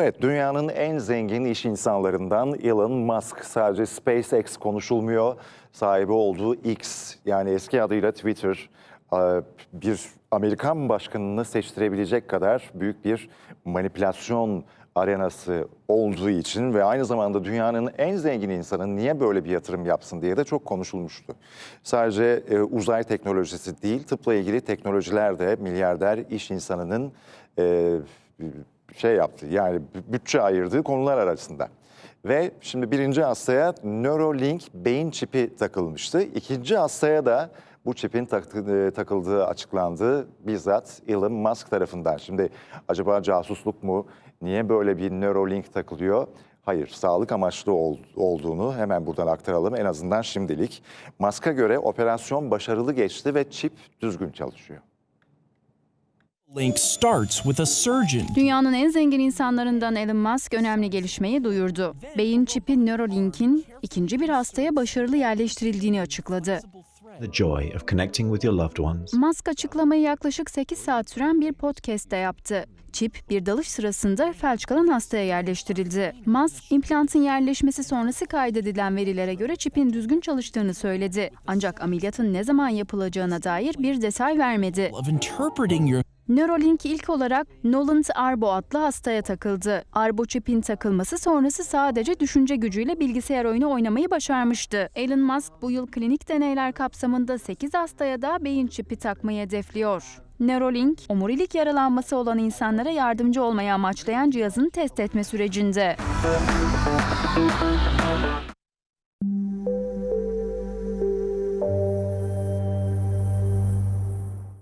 Evet, dünyanın en zengin iş insanlarından Elon Musk. Sadece SpaceX konuşulmuyor. Sahibi olduğu X, yani eski adıyla Twitter, e, bir Amerikan başkanını seçtirebilecek kadar büyük bir manipülasyon arenası olduğu için ve aynı zamanda dünyanın en zengin insanı niye böyle bir yatırım yapsın diye de çok konuşulmuştu. Sadece e, uzay teknolojisi değil, tıpla ilgili teknolojiler de milyarder iş insanının e, şey yaptı yani bütçe ayırdığı konular arasında. Ve şimdi birinci hastaya Neuralink beyin çipi takılmıştı. İkinci hastaya da bu çipin tak- takıldığı açıklandı bizzat Elon Musk tarafından. Şimdi acaba casusluk mu? Niye böyle bir Neuralink takılıyor? Hayır, sağlık amaçlı ol- olduğunu hemen buradan aktaralım en azından şimdilik. Musk'a göre operasyon başarılı geçti ve çip düzgün çalışıyor. Link starts with a surgeon. Dünyanın en zengin insanlarından Elon Musk önemli gelişmeyi duyurdu. Beyin çipi Neuralink'in ikinci bir hastaya başarılı yerleştirildiğini açıkladı. The joy of connecting with your loved ones. Musk açıklamayı yaklaşık 8 saat süren bir podcast'te yaptı. Çip bir dalış sırasında felç kalan hastaya yerleştirildi. Musk, implantın yerleşmesi sonrası kaydedilen verilere göre çipin düzgün çalıştığını söyledi. Ancak ameliyatın ne zaman yapılacağına dair bir detay vermedi. Neuralink ilk olarak Noland Arbo adlı hastaya takıldı. Arbo çipin takılması sonrası sadece düşünce gücüyle bilgisayar oyunu oynamayı başarmıştı. Elon Musk bu yıl klinik deneyler kapsamında 8 hastaya da beyin çipi takmayı hedefliyor. Neuralink, omurilik yaralanması olan insanlara yardımcı olmayı amaçlayan cihazın test etme sürecinde.